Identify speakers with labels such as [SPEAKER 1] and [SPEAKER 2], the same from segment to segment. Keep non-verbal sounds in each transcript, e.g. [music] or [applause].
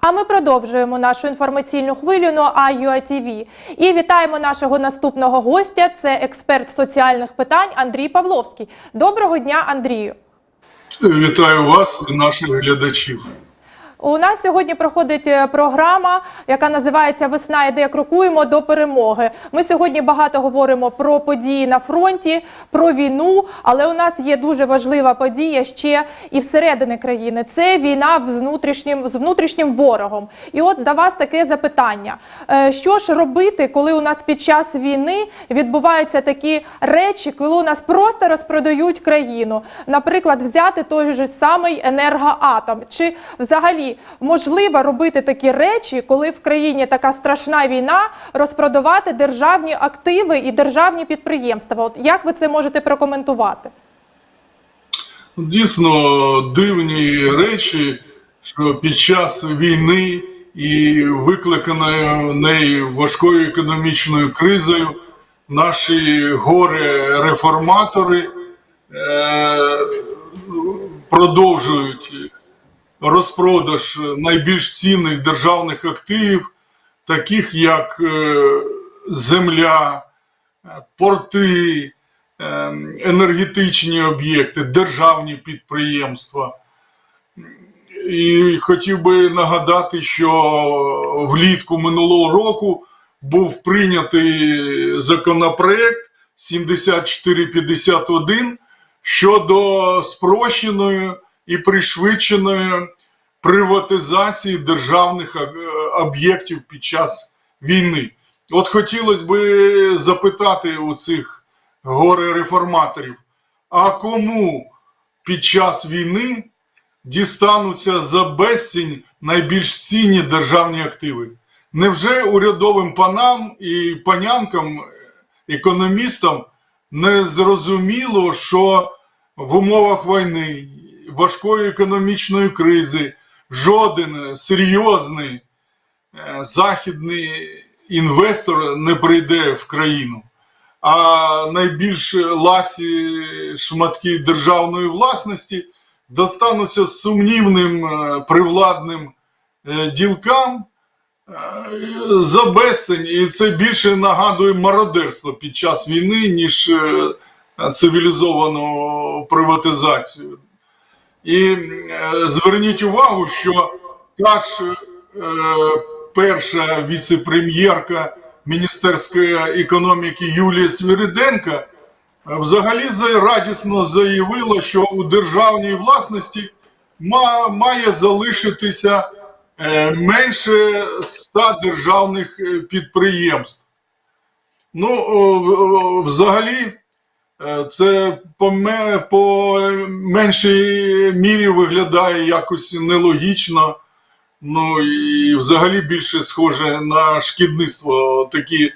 [SPEAKER 1] А ми продовжуємо нашу інформаційну хвилю на АЮАТВ. І вітаємо нашого наступного гостя. Це експерт соціальних питань Андрій Павловський. Доброго дня, Андрію.
[SPEAKER 2] Вітаю вас наших глядачів.
[SPEAKER 1] У нас сьогодні проходить е, програма, яка називається Весна іде крокуємо до перемоги. Ми сьогодні багато говоримо про події на фронті, про війну, але у нас є дуже важлива подія ще і всередині країни. Це війна з внутрішнім з внутрішнім ворогом. І от до вас таке запитання: Е, що ж робити, коли у нас під час війни відбуваються такі речі, коли у нас просто розпродають країну? Наприклад, взяти той же самий енергоатом, чи взагалі можливо робити такі речі, коли в країні така страшна війна, розпродавати державні активи і державні підприємства? От як ви це можете прокоментувати?
[SPEAKER 2] Дійсно дивні речі, що під час війни і викликаною нею важкою економічною кризою наші горе-реформатори е, продовжують розпродаж найбільш цінних державних активів, таких як е, земля, е, порти, е, енергетичні об'єкти, державні підприємства. І хотів би нагадати, що влітку минулого року був прийнятий законопроект 7451 щодо спрощеної і пришвидшеної приватизації державних об'єктів під час війни. От хотілося би запитати у цих горе-реформаторів, а кому під час війни дістануться за безцінь найбільш цінні державні активи? Невже урядовим панам і панянкам, економістам не зрозуміло, що в умовах війни, важкої економічної кризи, жоден серйозний е, західний інвестор не прийде в країну. А найбільш ласі шматки державної власності достануться сумнівним е, привладним е, ділкам за безцінь, і це більше нагадує мародерство під час війни, ніж цивілізовану приватизацію. І е, зверніть увагу, що та ж е, перша віце-прем'єрка Міністерської економіки Юлія Свириденка е, взагалі за- радісно заявила, що у державній власності ма- має залишитися менше 100 державних підприємств. Ну, взагалі, це по, по меншій мірі виглядає якось нелогічно. Ну і взагалі більше схоже на шкідництво такі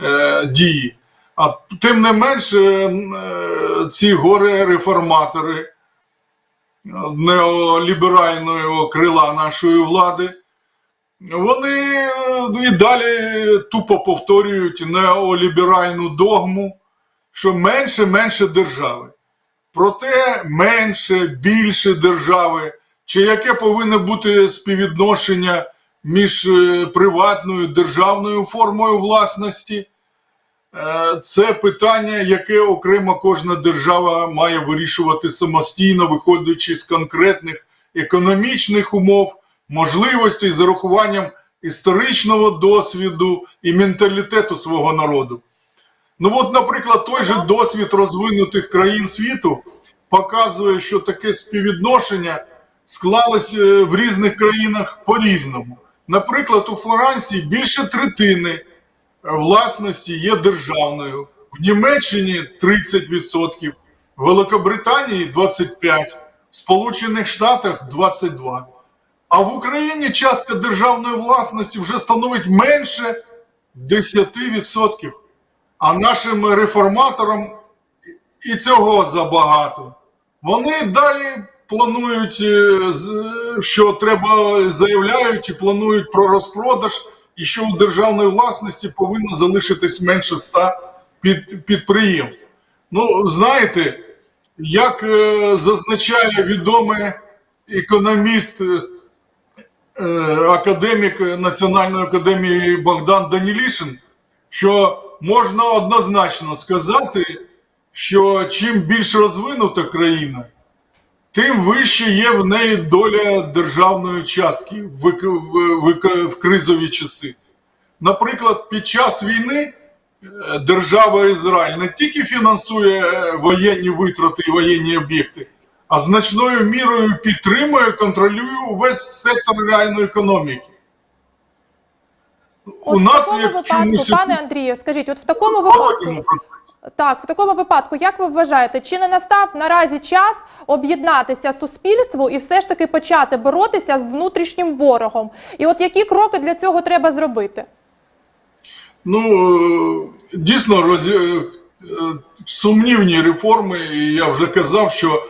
[SPEAKER 2] е, дії. А тим не менше, е, ці горе-реформатори е, неоліберального крила нашої влади, вони е, і далі тупо повторюють неоліберальну догму, що менше менше держави. Проте менше, більше держави, чи яке повинно бути співвідношення між е, приватною державною формою власності, Е, це питання, яке окремо кожна держава має вирішувати самостійно, виходячи з конкретних економічних умов, можливостей з урахуванням історичного досвіду і менталітету свого народу. Ну от, наприклад, той же досвід розвинутих країн світу показує, що таке співвідношення склалось е, в різних країнах по-різному. Наприклад, у Флоренції більше третини власності є державною, в Німеччині 30%, в Великобританії 25%, в Сполучених Штатах 22%. А в Україні частка державної власності вже становить менше 10%. А нашим реформаторам і цього забагато. Вони далі планують, е, що треба, заявляють і планують про розпродаж, і що у державної власності повинно залишитись менше 100 під, підприємств. Ну, знаєте, як е, зазначає відомий економіст е, академік Національної академії Богдан Данілішин, що можна однозначно сказати, що чим більш розвинута країна, тим вище є в неї доля державної частки в, в, в- в кризові часи. Наприклад, під час війни е, держава Ізраїль не тільки фінансує е, воєнні витрати і воєнні об'єкти, а значною мірою підтримує, контролює увесь сектор реальної економіки.
[SPEAKER 1] От в такому випадку, пане Андрію, скажіть, от в такому випадку, так, в такому випадку, як ви вважаєте, чи не настав наразі час об'єднатися суспільству і все ж таки почати боротися з внутрішнім ворогом? І от які кроки для цього треба зробити?
[SPEAKER 2] Ну, е, дійсно, роз- е, е, сумнівні реформи, і я вже казав, що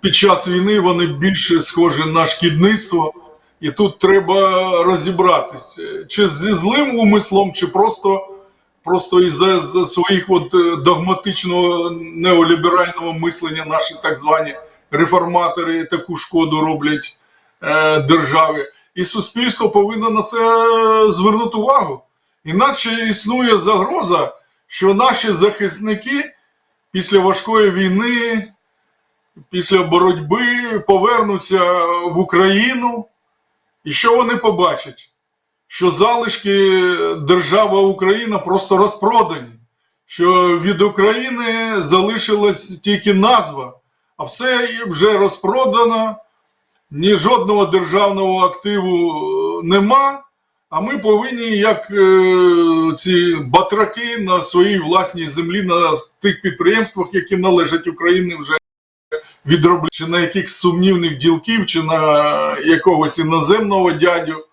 [SPEAKER 2] під час війни вони більше схожі на шкідництво, і тут треба розібратися, чи зі злим умислом, чи просто, просто із-за за своїх от е, догматичного неоліберального мислення наші так звані реформатори таку шкоду роблять е, державі. І суспільство повинно на це звернути увагу. Інакше існує загроза, що наші захисники після важкої війни, після боротьби повернуться в Україну. І що вони побачать? Що залишки держава Україна просто розпродані, що від України залишилась тільки назва, а все вже розпродано, ні жодного державного активу е, нема. А ми повинні, як е, ці батраки на своїй власній землі, на тих підприємствах, які належать Україні, вже відробляти чи на якихось сумнівних ділків, чи на якогось іноземного дядю.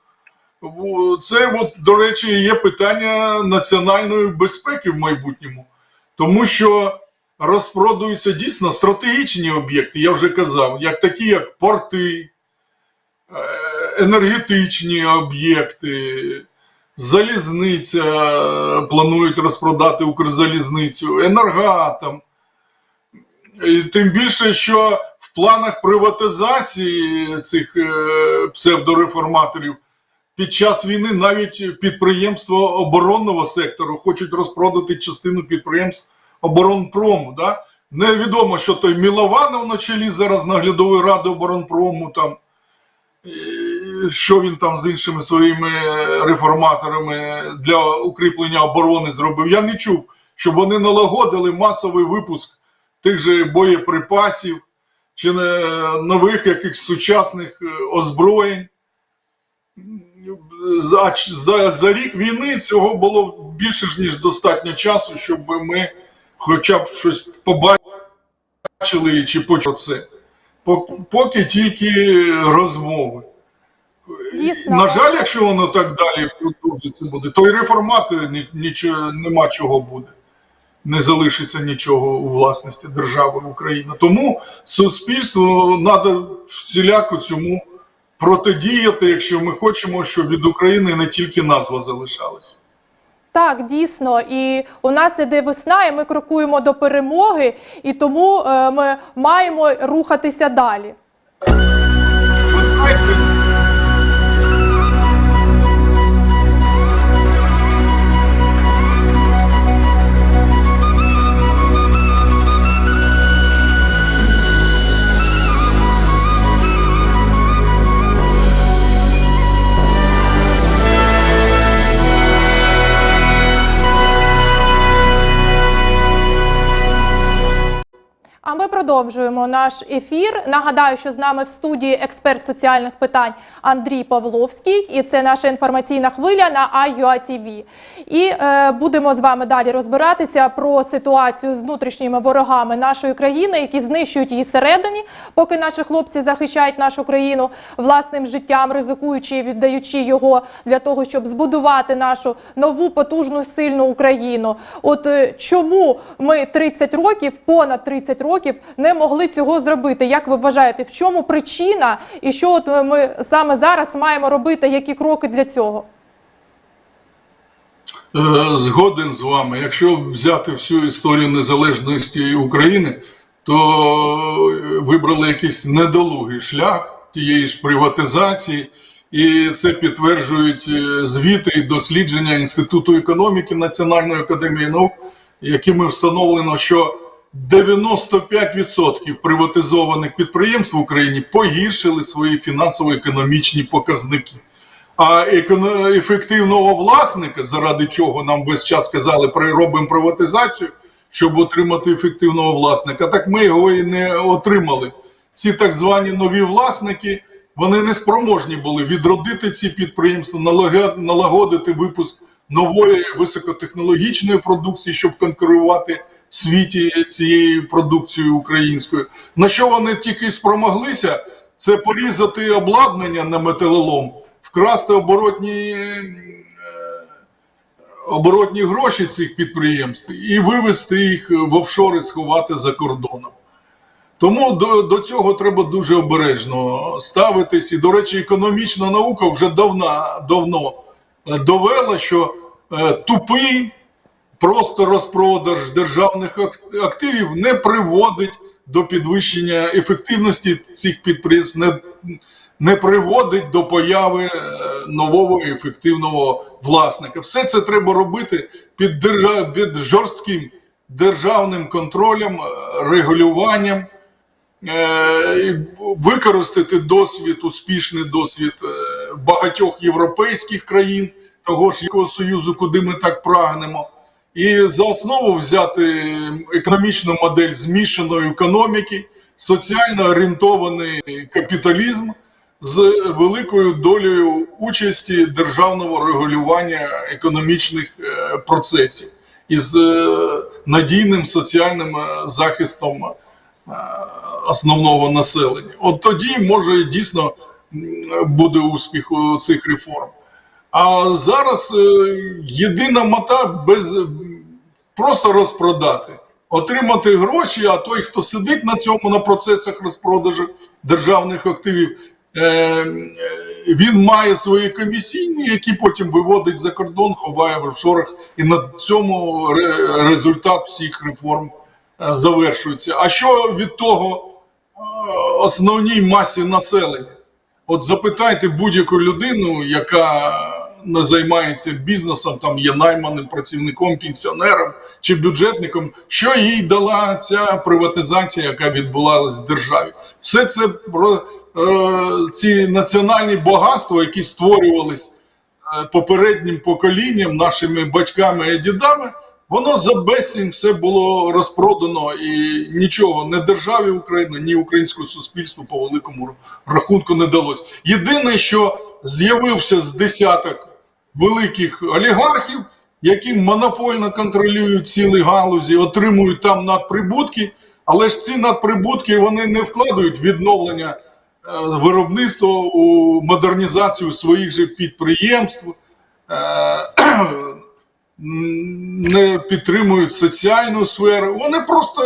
[SPEAKER 2] Це, от, до речі, є питання національної безпеки в майбутньому, тому що розпродуються дійсно стратегічні об'єкти, я вже казав, як такі, як порти, е, енергетичні об'єкти, залізниця, е, планують розпродати Укрзалізницю, енергоатом. Тим більше, що в планах приватизації цих е, псевдореформаторів під час війни навіть підприємства оборонного сектору хочуть розпродати частину підприємств оборонпрому. Да? Невідомо, що той Мілованов на чолі зараз наглядової ради оборонпрому там. Що він там з іншими своїми реформаторами для укріплення оборони зробив? Я не чув, щоб вони налагодили масовий випуск тих же боєприпасів чи нових якихось сучасних е, озброєнь. За, за, за рік війни цього було більше ж ніж достатньо часу, щоб ми хоча б щось побачили чи почули це. Поки тільки розмови.
[SPEAKER 1] Дійсно.
[SPEAKER 2] На жаль, якщо воно так далі продовжиться буде, то і реформати нічого, нема чого буде. Не залишиться нічого у власності держави Україна. Тому суспільству треба всіляко цьому протидіяти, якщо ми хочемо, щоб від України не тільки назва залишалася.
[SPEAKER 1] Так, дійсно, і у нас іде весна, і ми крокуємо до перемоги, і тому е, ми маємо рухатися далі. Продовжуємо наш ефір. Нагадаю, що з нами в студії експерт соціальних питань Андрій Павловський, і це наша інформаційна хвиля на IUA-TV. І е, будемо з вами далі розбиратися про ситуацію з внутрішніми ворогами нашої країни, які знищують її всередині, поки наші хлопці захищають нашу країну власним життям, ризикуючи і віддаючи його для того, щоб збудувати нашу нову потужну сильну Україну. От е, чому ми 30 років, понад 30 років, не могли цього зробити? Як ви вважаєте, в чому причина, і що от ми саме зараз маємо робити? Які кроки для цього?
[SPEAKER 2] Е, Згоден з вами. Якщо взяти всю історію незалежності України, то е, вибрали якийсь недолугий шлях тієї ж приватизації І це підтверджують е, звіти і дослідження Інституту економіки Національної академії наук, якими встановлено, що 95% приватизованих підприємств в Україні погіршили свої фінансово-економічні показники. А ефективного власника, заради чого нам весь час казали, «При- робимо приватизацію, щоб отримати ефективного власника, так ми його і не отримали. Ці так звані нові власники, вони не спроможні були відродити ці підприємства, налагодити випуск нової високотехнологічної продукції, щоб конкурувати світі цією продукцією українською. На що вони тільки спромоглися, це порізати обладнання на металолом, вкрасти оборотні, е, оборотні гроші цих підприємств і вивезти їх в офшори, сховати за кордоном. Тому до, до цього треба дуже обережно ставитись. І, до речі, економічна наука вже давна, давно е, довела, що е, тупий просто розпродаж державних активів не приводить до підвищення ефективності цих підприємств, не, не приводить до появи е, нового ефективного власника. Все це треба робити під, держа... під жорстким державним контролем, е, регулюванням. Е, використати досвід, успішний досвід багатьох європейських країн, того ж Союзу, куди ми так прагнемо, і за основу взяти економічну модель змішаної економіки, соціально орієнтований капіталізм з великою долею участі державного регулювання економічних е, процесів і з е, надійним соціальним е, захистом основного населення. От тоді може дійсно буде успіх у цих реформ. А зараз єдина мета без просто розпродати, отримати гроші. А той, хто сидить на цьому на процесах розпродажу державних активів, е, е, він має свої комісійні, які потім виводить за кордон, ховає в офшорах, і на цьому результат всіх реформ е, завершується. А що від того основній масі населення? От запитайте будь-яку людину, яка не займається бізнесом, там є найманим працівником, пенсіонером чи бюджетником, що їй дала ця приватизація, яка відбулася в державі. Все це про е, ці національні багатства, які створювались е, попереднім поколінням, нашими батьками і дідами, воно за безцінь все було розпродано і нічого не державі України, ні українському суспільству по великому рахунку не далось. Єдине, що з'явився з десяток великих олігархів, які монопольно контролюють цілі галузі, отримують там надприбутки, але ж ці надприбутки вони не вкладають відновлення е, виробництва у модернізацію своїх же підприємств. е, [clears throat] не підтримують соціальну сферу. Вони просто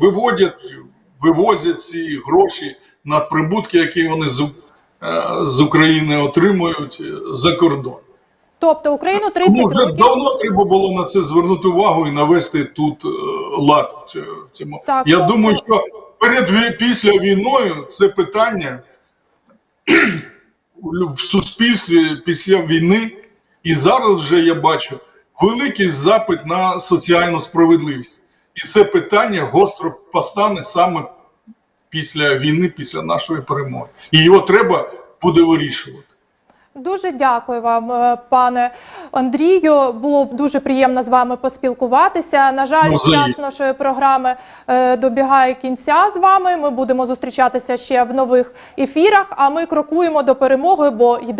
[SPEAKER 2] виводять, вивозять ці гроші на прибутки, які вони з, е, України отримують за кордон.
[SPEAKER 1] Тобто Україну 30
[SPEAKER 2] Тому вже
[SPEAKER 1] років.
[SPEAKER 2] давно треба було на це звернути увагу і навести тут е, лад в цьому-
[SPEAKER 1] Так,
[SPEAKER 2] Я
[SPEAKER 1] тобто-
[SPEAKER 2] думаю, що перед після війною це питання в суспільстві після війни, і зараз вже я бачу великий запит на соціальну справедливість. І це питання гостро постане саме після війни, після нашої перемоги. І його треба буде вирішувати.
[SPEAKER 1] Дуже дякую вам, е, пане Андрію. Було б дуже приємно з вами поспілкуватися. На жаль, час нашої програми е, добігає кінця з вами. Ми будемо зустрічатися ще в нових ефірах. А ми крокуємо до перемоги, бо йде